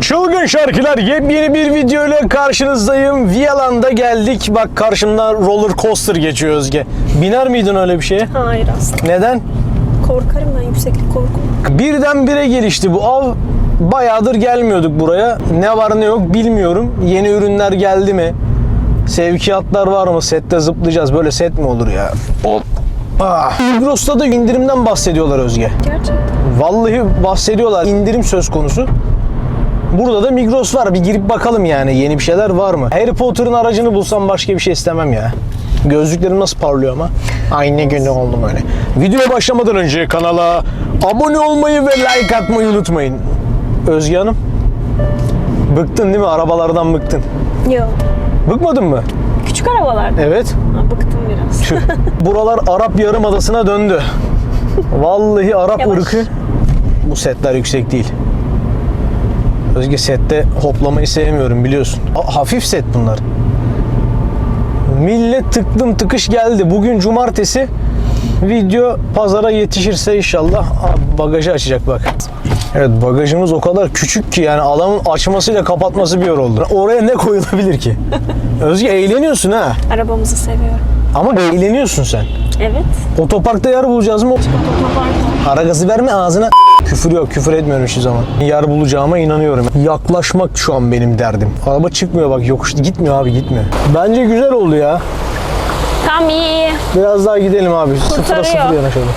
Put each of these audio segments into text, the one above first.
Çılgın şarkılar yepyeni bir video ile karşınızdayım. Viyalan'da geldik. Bak karşımda roller coaster geçiyor Özge. Biner miydin öyle bir şeye? Hayır aslında. Neden? Korkarım ben yükseklik korkum. Birdenbire gelişti bu av. Bayağıdır gelmiyorduk buraya. Ne var ne yok bilmiyorum. Yeni ürünler geldi mi? Sevkiyatlar var mı? Sette zıplayacağız. Böyle set mi olur ya? Hop. Ah. Migros'ta da indirimden bahsediyorlar Özge. Gerçekten. Vallahi bahsediyorlar. İndirim söz konusu. Burada da Migros var. Bir girip bakalım yani yeni bir şeyler var mı? Harry Potter'ın aracını bulsam başka bir şey istemem ya. Gözlüklerim nasıl parlıyor ama. Ay ne günü oldum öyle. Videoya başlamadan önce kanala abone olmayı ve like atmayı unutmayın. Özge Hanım. Bıktın değil mi? Arabalardan bıktın. Yok. Bıkmadın mı? Küçük arabalarda. Evet. Ha, bıktım biraz. Tüh. Buralar Arap Yarımadası'na döndü. Vallahi Arap Yavaş. ırkı. Bu setler yüksek değil. Özge sette hoplamayı sevmiyorum biliyorsun. A- hafif set bunlar. Millet tıklım tıkış geldi. Bugün cumartesi. Video pazara yetişirse inşallah Aa, bagajı açacak bak. Evet bagajımız o kadar küçük ki yani adamın açmasıyla kapatması bir yor oldu. Oraya ne koyulabilir ki? Özge eğleniyorsun ha. Arabamızı seviyorum. Ama eğleniyorsun sen. Evet. Otoparkta yer bulacağız mı? Ara gazı verme ağzına. Küfür yok, küfür etmiyorum hiçbir zaman. Yer bulacağıma inanıyorum. Yaklaşmak şu an benim derdim. Araba çıkmıyor bak yokuş gitmiyor abi gitmiyor. Bence güzel oldu ya. Tam iyi. Biraz daha gidelim abi. Sıfıra Kurtarıyor. sıfır yanaşalım.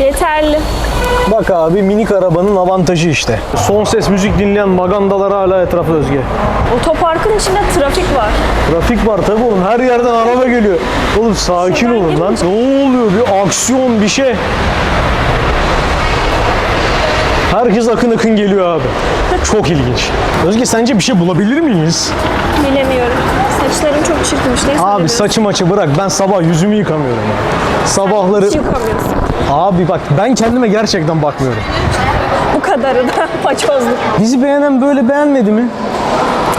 Yeterli. Bak abi minik arabanın avantajı işte. Son ses müzik dinleyen magandalar hala etrafı özge. Otoparkın içinde trafik var. Trafik var tabi oğlum her yerden araba geliyor. Oğlum sakin olun lan. Ne oluyor bir aksiyon bir şey. Herkes akın akın geliyor abi. Çok ilginç. Özge sence bir şey bulabilir miyiz? Bilemiyorum. Saçlarım çok çirkinmiş. Abi söylüyorsun? saçı maçı bırak ben sabah yüzümü yıkamıyorum ya. Sabahları Hiç yıkamıyorsun. Abi bak ben kendime gerçekten bakmıyorum. Bu kadarı da paçozluk. Bizi beğenen böyle beğenmedi mi?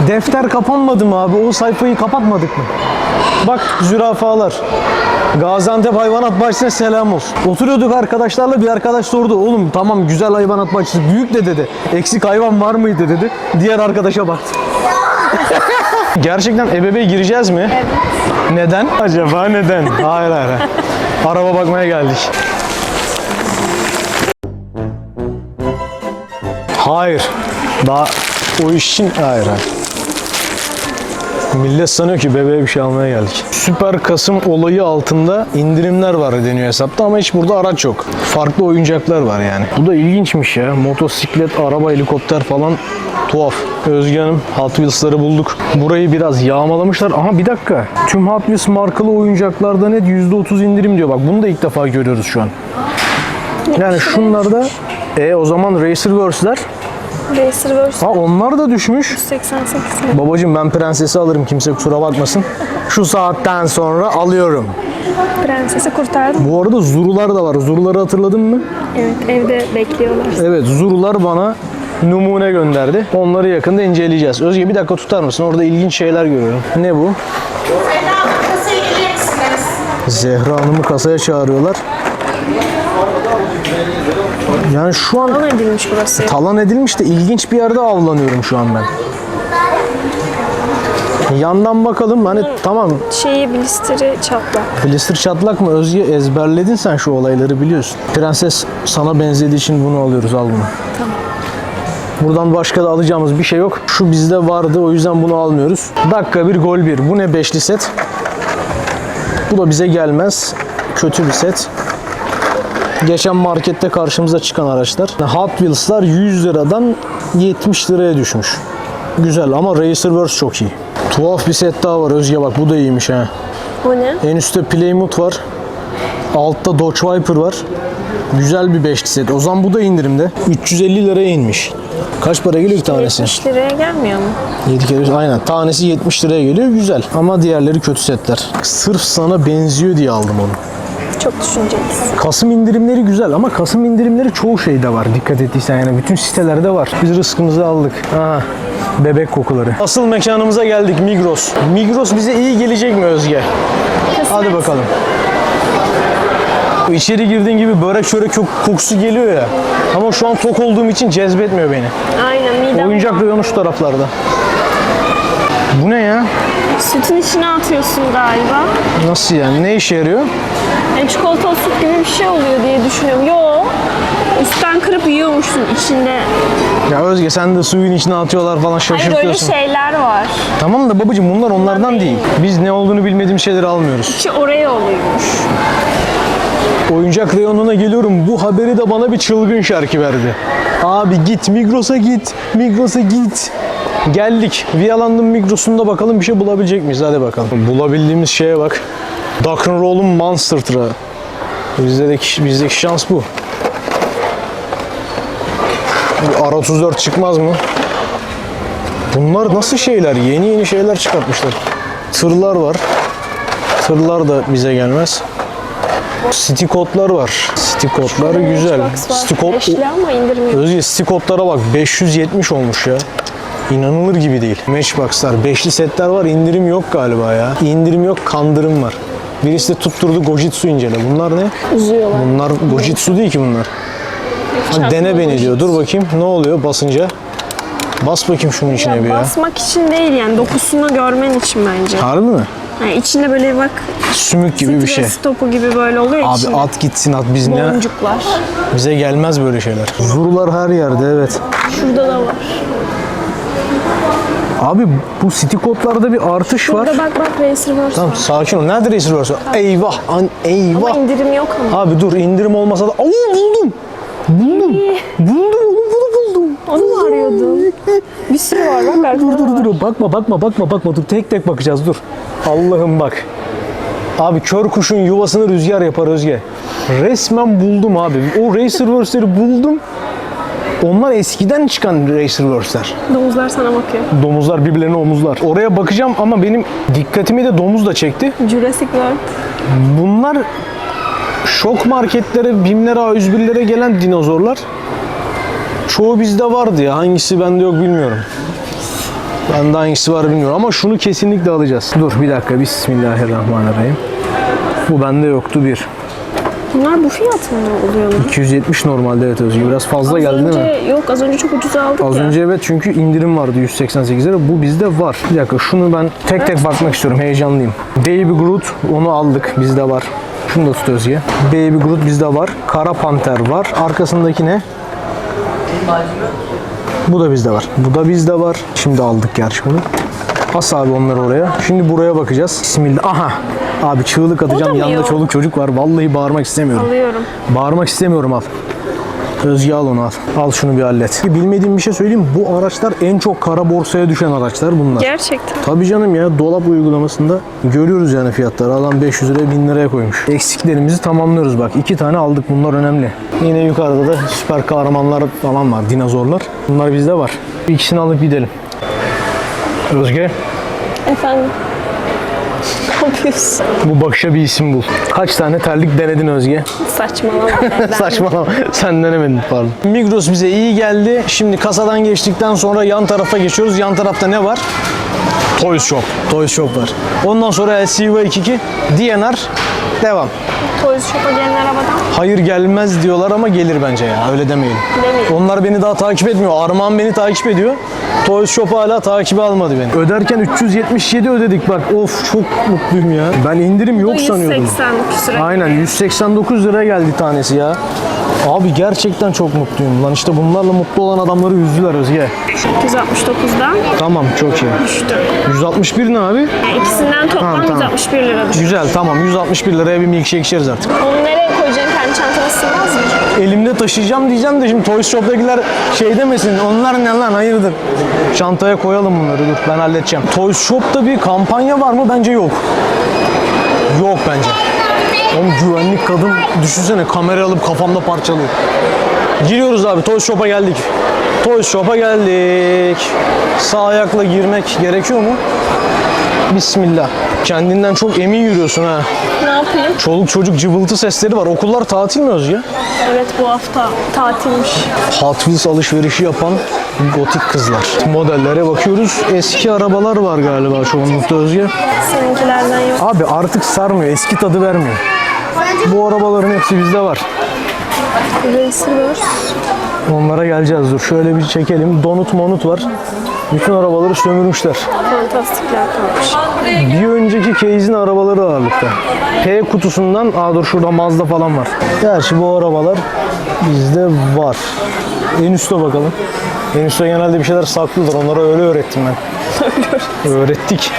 Defter kapanmadı mı abi? O sayfayı kapatmadık mı? Bak zürafalar. Gaziantep Hayvanat Bahçesi'ne selam olsun. Oturuyorduk arkadaşlarla bir arkadaş sordu. Oğlum tamam güzel hayvanat bahçesi büyük de dedi. Eksik hayvan var mıydı dedi. Diğer arkadaşa baktı. Gerçekten ebebe gireceğiz mi? Evet. Neden? Acaba neden? hayır hayır. hayır. Araba bakmaya geldik. Hayır. Daha o iş için hayır hayır. Millet sanıyor ki bebeğe bir şey almaya geldik. Süper Kasım olayı altında indirimler var deniyor hesapta ama hiç burada araç yok. Farklı oyuncaklar var yani. Bu da ilginçmiş ya. Motosiklet, araba, helikopter falan tuhaf. Özge Hanım Hot Wheels'ları bulduk. Burayı biraz yağmalamışlar. Aha bir dakika. Tüm Hot Wheels markalı oyuncaklarda net %30 indirim diyor. Bak bunu da ilk defa görüyoruz şu an. Yani şunlarda e o zaman Racerverse'ler Racerverse ha onlar da düşmüş. 88 mi? Babacım ben prensesi alırım kimse kusura bakmasın. Şu saatten sonra alıyorum. Prensesi kurtardım. Bu arada Zurular da var. Zuruları hatırladın mı? Evet evde bekliyorlar. Evet Zurular bana numune gönderdi. Onları yakında inceleyeceğiz. Özge bir dakika tutar mısın? Orada ilginç şeyler görüyorum. Ne bu? Zehra Hanım'ı kasaya çağırıyorlar. Yani şu an Alan edilmiş burası. talan edilmiş de ilginç bir yerde avlanıyorum şu an ben. Yandan bakalım hani tamam Şeyi blisteri çatlak. Blister çatlak mı Özge ezberledin sen şu olayları biliyorsun. Prenses sana benzediği için bunu alıyoruz al bunu. Buradan başka da alacağımız bir şey yok. Şu bizde vardı o yüzden bunu almıyoruz. Dakika bir gol bir. Bu ne beşli set? Bu da bize gelmez. Kötü bir set. Geçen markette karşımıza çıkan araçlar. Hot Wheels'lar 100 liradan 70 liraya düşmüş. Güzel ama Racerverse çok iyi. Tuhaf bir set daha var Özge bak bu da iyiymiş ha. O ne? En üstte Plymouth var. Altta Dodge Viper var. Güzel bir beşli set. O zaman bu da indirimde. 350 liraya inmiş. Kaç para geliyor ki tanesi? 70 liraya gelmiyor mu? 7 kere aynen. Tanesi 70 liraya geliyor. Güzel. Ama diğerleri kötü setler. Sırf sana benziyor diye aldım onu. Çok düşüncelisin. Kasım indirimleri güzel ama Kasım indirimleri çoğu şeyde var. Dikkat ettiysen yani bütün sitelerde var. Biz rızkımızı aldık. Aha. Bebek kokuları. Asıl mekanımıza geldik Migros. Migros bize iyi gelecek mi Özge? Hadi bakalım. İçeri girdiğin gibi börek çörek kok- kokusu geliyor ya. Ama şu an tok olduğum için cezbetmiyor beni. Aynen midem. Oyuncak reyonu şu taraflarda. Bu ne ya? Sütün içine atıyorsun galiba. Nasıl yani? Ne işe yarıyor? Yani çikolatalı süt gibi bir şey oluyor diye düşünüyorum. Yo. Üstten kırıp yiyormuşsun içinde. Ya Özge sen de suyun içine atıyorlar falan Hayır öyle şaşırtıyorsun. şeyler var. Tamam da babacığım bunlar onlardan değil. Biz ne olduğunu bilmediğim şeyleri almıyoruz. İçi oraya oluyormuş. Oyuncak reyonuna geliyorum. Bu haberi de bana bir çılgın şarkı verdi. Abi git Migros'a git. Migros'a git. Geldik. Viyalandım Migros'unda bakalım bir şey bulabilecek miyiz? Hadi bakalım. Bulabildiğimiz şeye bak. Rock'n'Roll'un Monster Truck'ı. Bizdeki, bizdeki şans bu. Bir R34 çıkmaz mı? Bunlar nasıl şeyler? Yeni yeni şeyler çıkartmışlar. Tırlar var. Tırlar da bize gelmez. City kodlar var. City kodlar güzel. City kod Beşli ama indirim yok. Özge City kodlara bak 570 olmuş ya. İnanılır gibi değil. Matchbox'lar, beşli setler var. indirim yok galiba ya. İndirim yok, kandırım var. Birisi de tutturdu Gojitsu incele. Bunlar ne? Uzuyorlar. Bunlar Gojitsu değil ki bunlar. Hadi dene beni diyor. Dur bakayım ne oluyor basınca. Bas bakayım şunun içine bir ya. Basmak için değil yani dokusunu görmen için bence. Harbi mi? Yani içinde böyle bak Sümük gibi bir şey. stres topu gibi böyle oluyor Abi içinde. at gitsin at biz ne? Boncuklar. Bize gelmez böyle şeyler. Zurular her yerde evet. Şurada da var. Abi bu city kodlarda bir artış var. Burada bak bak Racer Verse Tamam var. sakin ol. Nerede Racer varsa? Eyvah an eyvah. Ama indirim yok ama. Abi dur indirim olmasa da. Oo buldum. Buldum. Buldum oğlum bunu buldum. Onu mu arıyordun? Bir sürü var bak Dur arkada dur var. dur bakma bakma bakma bakma dur tek tek bakacağız dur. Allah'ım bak. Abi kör kuşun yuvasını rüzgar yapar Özge. Resmen buldum abi. O Racerverse'leri buldum. Onlar eskiden çıkan Racerverse'ler. Domuzlar sana bakıyor. Domuzlar birbirlerine omuzlar. Oraya bakacağım ama benim dikkatimi de domuz da çekti. Jurassic World. Bunlar şok marketlere, BİM'lere, A101'lere gelen dinozorlar. Çoğu bizde vardı ya. Hangisi bende yok bilmiyorum. Bende hangisi var bilmiyorum ama şunu kesinlikle alacağız. Dur bir dakika. Bismillahirrahmanirrahim. Bu bende yoktu bir. Bunlar bu fiyat mı oluyor lan? 270 normalde evet Özgür. Biraz fazla Az geldi önce, değil mi? Yok az önce çok ucuza aldık Az ya. önce evet çünkü indirim vardı 188 lira. Bu bizde var. Bir dakika şunu ben tek tek bakmak istiyorum. Heyecanlıyım. Baby Groot onu aldık. Bizde var. Şunu da tut Özge. Baby Groot bizde var. Kara Panter var. Arkasındaki ne? Bu da bizde var. Bu da bizde var. Şimdi aldık gerçi bunu. As abi onları oraya. Şimdi buraya bakacağız. Bismillah. Aha. Abi çığlık atacağım. Yanında yok? çoluk çocuk var. Vallahi bağırmak istemiyorum. Alıyorum. Bağırmak istemiyorum al. Özge al onu al. Al şunu bir hallet. Bilmediğim bir şey söyleyeyim. Bu araçlar en çok kara borsaya düşen araçlar bunlar. Gerçekten. Tabii canım ya dolap uygulamasında görüyoruz yani fiyatları. Adam 500 liraya 1000 liraya koymuş. Eksiklerimizi tamamlıyoruz bak. iki tane aldık bunlar önemli. Yine yukarıda da süper kahramanlar falan var. Dinozorlar. Bunlar bizde var. Bir ikisini alıp gidelim. Özge Efendim. Ne yapıyorsun? bu bakışa bir isim bul. Kaç tane terlik denedin Özge? Saçmalama. Ben- Saçmalama. Sen denemedin pardon. Migros bize iyi geldi. Şimdi kasadan geçtikten sonra yan tarafa geçiyoruz. Yan tarafta ne var? Toys Shop. Toys Shop var. Ondan sonra LCV 22, DNR, devam. Toys Shop'a gelen arabadan. Hayır gelmez diyorlar ama gelir bence ya. Öyle demeyelim. Demeyelim. Onlar beni daha takip etmiyor. Armağan beni takip ediyor. Toys Shop hala takibi almadı beni. Öderken 377 ödedik bak. Of çok mutluyum ya. Ben indirim yok sanıyordum. 180 küsur. Aynen 189 lira geldi tanesi ya. Abi gerçekten çok mutluyum lan. İşte bunlarla mutlu olan adamları üzdüler Özge. 169'dan Tamam çok iyi. düştü. 161 ne abi? Yani ikisinden toplam Tamam, tamam. 161 lira düştü. Güzel tamam 161 liraya bir milkshake içeriz artık. Onu nereye koyacaksın? Kendi çantana sığmaz mı? Elimde taşıyacağım diyeceğim de şimdi Toys Shop'takiler şey demesin. Onlar ne lan hayırdır? Çantaya koyalım bunları dur ben halledeceğim. Toys Shop'ta bir kampanya var mı? Bence yok. Yok bence. Oğlum güvenlik kadın düşünsene kamera alıp kafamda parçalıyor. Giriyoruz abi Toys Shop'a geldik. Toys Shop'a geldik. Sağ ayakla girmek gerekiyor mu? Bismillah. Kendinden çok emin yürüyorsun ha. Ne yapayım? Çoluk çocuk cıvıltı sesleri var. Okullar tatil mi Özge? Evet bu hafta tatilmiş. Hot Wheels alışverişi yapan gotik kızlar. Modellere bakıyoruz. Eski arabalar var galiba çoğunlukta Özge. Seninkilerden yok. Abi artık sarmıyor. Eski tadı vermiyor. Bu arabaların hepsi bizde var. Racer var. Onlara geleceğiz dur. Şöyle bir çekelim. Donut monut var. Bütün arabaları sömürmüşler. Fantastikler kalmış. Bir önceki case'in arabaları ağırlıkta. P kutusundan, aa dur şurada Mazda falan var. Gerçi bu arabalar bizde var. En üste bakalım. En üstte genelde bir şeyler saklıdır. Onlara öyle öğrettim ben. Öğrettik.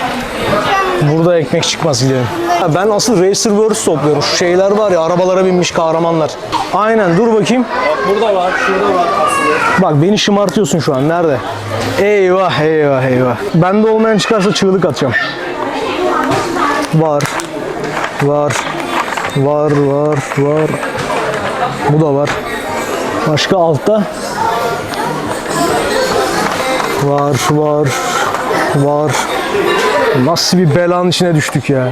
Burada ekmek çıkmaz gidelim. Ha, Ben asıl Racerverse topluyorum. Şu şeyler var ya arabalara binmiş kahramanlar. Aynen dur bakayım. Burada var, şurada var aslında. Bak beni şımartıyorsun şu an. Nerede? Eyvah eyvah eyvah. Bende olmayan çıkarsa çığlık atacağım. Var. Var. Var var var. Bu da var. Başka altta. Var var. Var. Nasıl bir belanın içine düştük ya.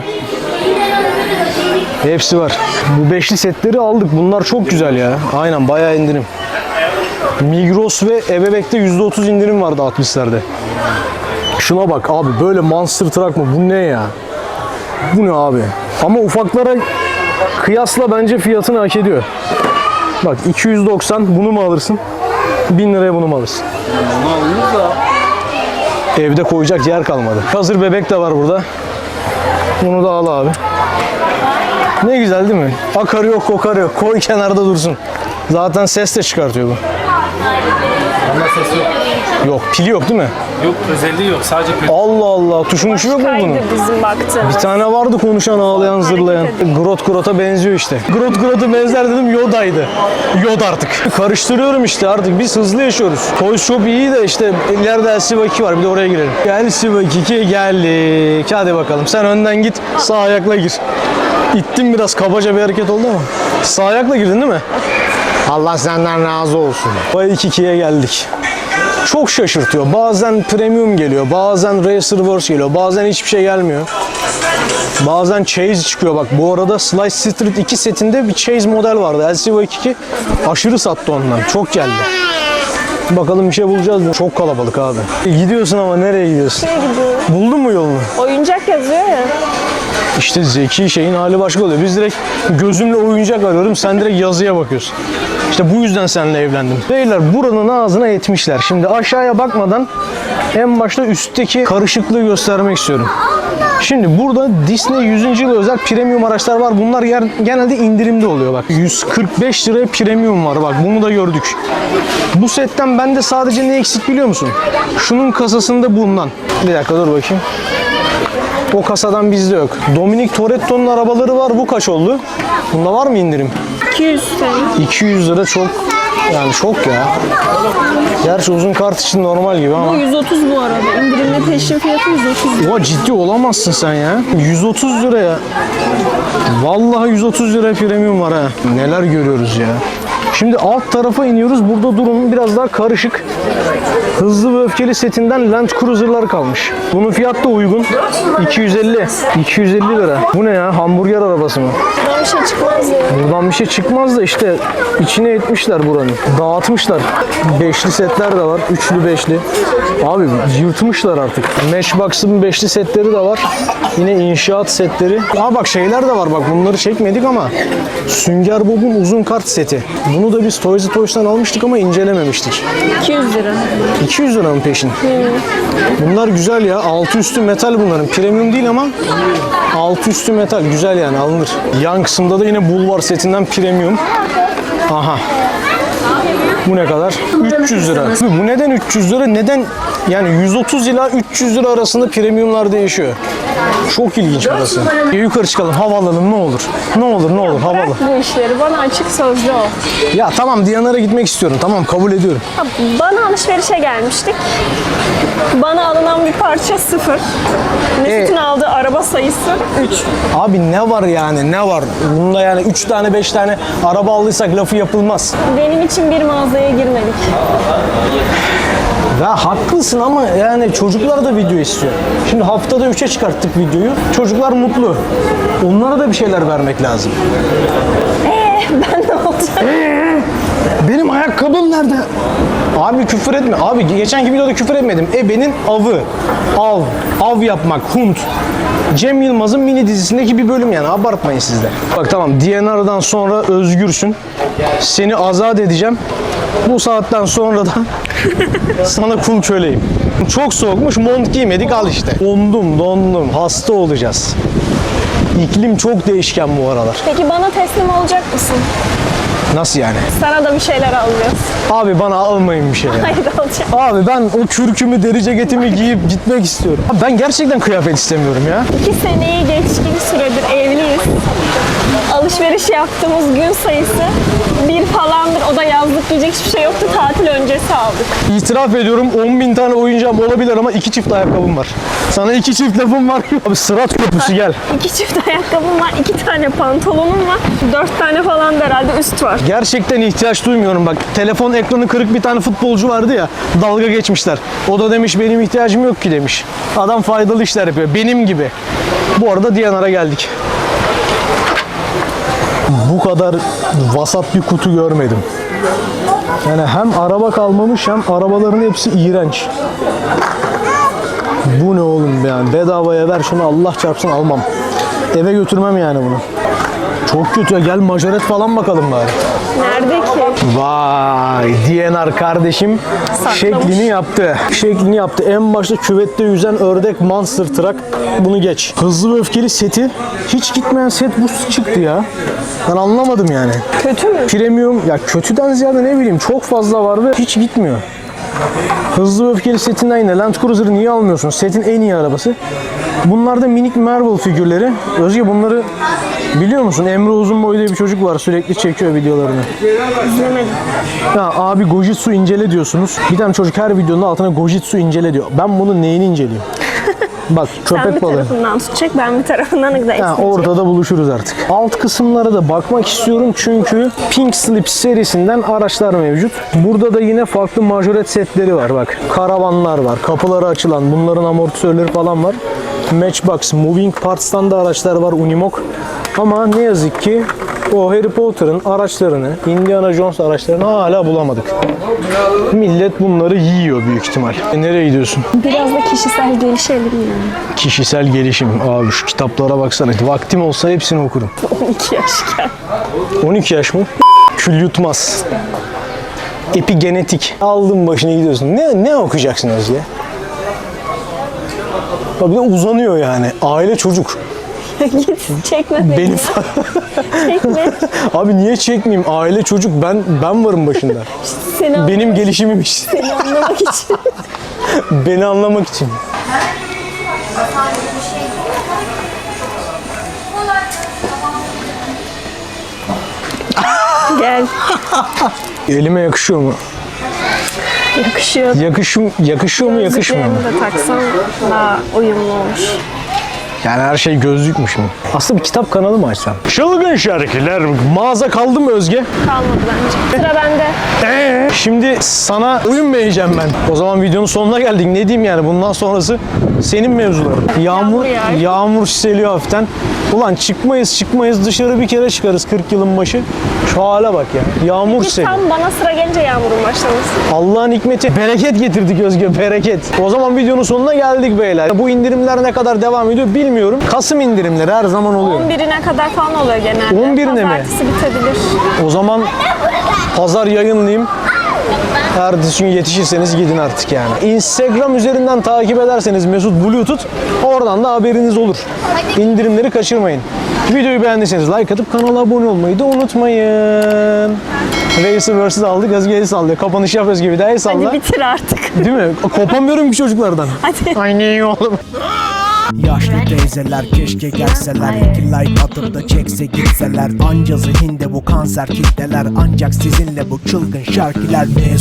Hepsi var. Bu beşli setleri aldık. Bunlar çok güzel ya. Aynen bayağı indirim. Migros ve Ebebek'te %30 indirim vardı 60'larda. Şuna bak abi böyle monster truck mı? Bu ne ya? Bu ne abi? Ama ufaklara kıyasla bence fiyatını hak ediyor. Bak 290 bunu mu alırsın? 1000 liraya bunu mu alırsın? Bunu alıyoruz da. Evde koyacak yer kalmadı. Hazır bebek de var burada. Bunu da al abi. Ne güzel değil mi? Akarı yok kokarı yok. Koy kenarda dursun. Zaten ses de çıkartıyor bu. Bunda ses yok. Yok pili yok değil mi? Yok, özelliği yok. Sadece pil. Allah Allah tuşun uçu yok mu bunun? Bizim baktığımız. Bir tane vardı konuşan ağlayan zırlayan. Grot Grot'a benziyor işte. Grot Grot'a benzer dedim Yoda'ydı. Yod artık. Karıştırıyorum işte artık biz hızlı yaşıyoruz. Toys Shop iyi de işte ileride Elsiva 2 var bir de oraya girelim. Elsiva 2 geldik. Hadi bakalım sen önden git sağ ayakla gir. İttim biraz kabaca bir hareket oldu ama. Sağ ayakla girdin değil mi? Allah senden razı olsun. Vay 2'ye geldik çok şaşırtıyor. Bazen premium geliyor, bazen Racerverse geliyor, bazen hiçbir şey gelmiyor. Bazen Chase çıkıyor bak. Bu arada Slice Street 2 setinde bir Chase model vardı. LCV 2 aşırı sattı ondan. Çok geldi. Bakalım bir şey bulacağız mı? Çok kalabalık abi. Gidiyorsun ama nereye gidiyorsun? Nereye gidiyor? Buldun mu yolunu? Oyuncak yazıyor ya. İşte zeki şeyin hali başka oluyor. Biz direkt gözümle oyuncak arıyorum. Sen direkt yazıya bakıyorsun. İşte bu yüzden seninle evlendim. Beyler buranın ağzına etmişler. Şimdi aşağıya bakmadan en başta üstteki karışıklığı göstermek istiyorum. Şimdi burada Disney 100. yıl özel premium araçlar var. Bunlar yer, genelde indirimde oluyor bak. 145 liraya premium var bak bunu da gördük. Bu setten bende sadece ne eksik biliyor musun? Şunun kasasında bulunan. Bir dakika dur bakayım. O kasadan bizde yok. Dominic Toretto'nun arabaları var. Bu kaç oldu? Bunda var mı indirim? 200 TL. 200 lira çok yani çok ya. Gerçi uzun kart için normal gibi Bu ama. 130 bu arada. İndirimli peşin fiyatı 130. Oha ciddi olamazsın sen ya. 130 liraya. Vallahi 130 lira premium var ha. Neler görüyoruz ya. Şimdi alt tarafa iniyoruz. Burada durum biraz daha karışık. Hızlı ve öfkeli setinden Land Cruiser'lar kalmış. Bunun fiyatı da uygun. 250. 250 lira. Bu ne ya? Hamburger arabası mı? Buradan bir şey çıkmaz ya. Buradan bir şey çıkmaz da işte içine etmişler buranın. Dağıtmışlar. Beşli setler de var. Üçlü beşli. Abi yırtmışlar artık. Matchbox'ın beşli setleri de var. Yine inşaat setleri. Aa bak şeyler de var bak bunları çekmedik ama Sünger Bob'un uzun kart seti. Bunu da biz Toys R Us'tan almıştık ama incelememiştik. 200 lira. 200 lira mı peşin? Bunlar güzel ya. Altı üstü metal bunların. Premium değil ama altı üstü metal. Güzel yani alınır. Yan kısımda da yine Bulvar setinden premium. Aha. Bu ne kadar? 300 lira. Bu neden 300 lira? Neden yani 130 ila 300 lira arasında premiumlar değişiyor. Çok ilginç burası. Yukarı çıkalım, hava alalım ne olur. Ne olur, ne olur, hava alalım. Bırak bu işleri. Bana açık sözlü ol. Ya tamam Diyanar'a gitmek istiyorum. Tamam kabul ediyorum. Ha, Bana alışverişe gelmiştik. Bana alınan bir parça sıfır. Mesut'un aldığı araba sayısı 3. Abi ne var yani ne var? Bunda yani 3 tane 5 tane araba aldıysak lafı yapılmaz. Benim için bir mağazaya girmedik. Ya haklısın ama yani çocuklar da video istiyor. Şimdi haftada 3'e çıkarttık videoyu. Çocuklar mutlu. Onlara da bir şeyler vermek lazım. Ben ne olacağım? Benim ayakkabım nerede? Abi küfür etme. Abi geçenki videoda küfür etmedim. Ebenin avı. Av. Av yapmak. Hunt. Cem Yılmaz'ın mini dizisindeki bir bölüm yani abartmayın siz de. Bak tamam DNR'dan sonra özgürsün. Seni azat edeceğim. Bu saatten sonra da sana kul köleyim. Çok soğukmuş mont giymedik al işte. Dondum dondum hasta olacağız. İklim çok değişken bu aralar. Peki bana teslim olacak mısın? Nasıl yani? Sana da bir şeyler alacağız. Abi bana almayın bir şey ya. Hayır alacağım. Abi ben o kürkümü, deri ceketimi giyip gitmek istiyorum. Abi ben gerçekten kıyafet istemiyorum ya. İki seneyi geçkili süredir evliyiz. Alışveriş yaptığımız gün sayısı bir falandır. O da yazlık giyecek hiçbir şey yoktu. Tatil öncesi aldık. İtiraf ediyorum 10 bin tane oyuncağım olabilir ama iki çift ayakkabım var. Sana iki çift lafım var. Abi Sırat Köprüsü gel. İki çift ayakkabım var, iki tane pantolonum var, dört tane falan da herhalde üst var. Gerçekten ihtiyaç duymuyorum bak. Telefon ekranı kırık bir tane futbolcu vardı ya. Dalga geçmişler. O da demiş benim ihtiyacım yok ki demiş. Adam faydalı işler yapıyor. Benim gibi. Bu arada Diyanar'a geldik. Bu kadar vasat bir kutu görmedim. Yani hem araba kalmamış hem arabaların hepsi iğrenç. Bu ne oğlum yani bedavaya ver şunu Allah çarpsın almam. Eve götürmem yani bunu. Çok kötü ya gel majoret falan bakalım bari. Nerede ki? Vay DNR kardeşim Saklamış. şeklini yaptı. Şeklini yaptı. En başta küvette yüzen ördek Monster Truck. Bunu geç. Hızlı ve öfkeli seti. Hiç gitmeyen set bu çıktı ya. Ben anlamadım yani. Kötü mü? Premium ya kötüden ziyade ne bileyim çok fazla var ve hiç gitmiyor. Hızlı ve öfkeli setinden yine Land Cruiser'ı niye almıyorsun? Setin en iyi arabası. Bunlar da minik Marvel figürleri. Özge bunları biliyor musun? Emre Uzunboy diye bir çocuk var sürekli çekiyor videolarını. İzlemedim. Ya abi Gojitsu incele diyorsunuz. Bir tane çocuk her videonun altına Gojitsu incele diyor. Ben bunun neyini inceliyorum? Bak Sen bir köpek balığı. tarafından tutacak, ben bir tarafından da Ha, orada da buluşuruz artık. Alt kısımlara da bakmak istiyorum çünkü Pink Slip serisinden araçlar mevcut. Burada da yine farklı majoret setleri var bak. Karavanlar var, kapıları açılan, bunların amortisörleri falan var. Matchbox, Moving Parts'tan da araçlar var Unimog. Ama ne yazık ki o Harry Potter'ın araçlarını, Indiana Jones araçlarını hala bulamadık. Millet bunları yiyor büyük ihtimal. E, nereye gidiyorsun? Biraz da kişisel gelişelim yani. Kişisel gelişim. Abi şu kitaplara baksana. Vaktim olsa hepsini okurum. 12 yaşken. 12 yaş mı? Kül yutmaz. Epigenetik. Aldın başına gidiyorsun. Ne ne okuyacaksın Özge? Bak bir de uzanıyor yani. Aile çocuk. Git çekme beni. Benim Çekme. Abi niye çekmeyeyim? Aile çocuk. Ben ben varım başında. Seni, Benim gelişimim işte. seni anlamak için. Beni anlamak için. Gel. Elime yakışıyor mu? Yakışıyor. Yakışım yakışıyor mu yakışmıyor mu? Gözlüklerini de taksan daha uyumlu olur. Yani her şey gözlükmüş mü? Aslında bir kitap kanalı mı açsam? Çılgın şarkılar. Mağaza kaldı mı Özge? Kalmadı bence. Sıra bende. Ee, şimdi sana yiyeceğim ben? O zaman videonun sonuna geldik. Ne diyeyim yani bundan sonrası senin mevzuların. Yağmur, Yağmur yağmur çiseliyor hafiften. Ulan çıkmayız çıkmayız dışarı bir kere çıkarız 40 yılın başı. Şu hale bak ya. Yağmur çiseliyor. tam bana sıra gelince yağmurun başlaması. Allah'ın hikmeti. Bereket getirdik Özge, bereket. O zaman videonun sonuna geldik beyler. Bu indirimler ne kadar devam ediyor bilmiyorum. Kasım indirimleri her zaman oluyor. 11'ine kadar falan oluyor genelde. 11'ine mi? Pazartesi bitebilir. O zaman pazar yayınlayayım. Ertesi gün yetişirseniz gidin artık yani. Instagram üzerinden takip ederseniz Mesut Bluetooth oradan da haberiniz olur. İndirimleri kaçırmayın. Videoyu beğendiyseniz like atıp kanala abone olmayı da unutmayın. Racer vs aldık Özge el sallıyor. Kapanış yap Özge bir daha el salla. Hadi bitir artık. Değil mi? Kopamıyorum ki çocuklardan. Hadi. Ay ne iyi oğlum. Yaşlı teyzeler keşke gelseler. İki like atıp da çekse gitseler. Anca zihinde bu kanser kitleler. Ancak sizinle bu çılgın şarkılar mezun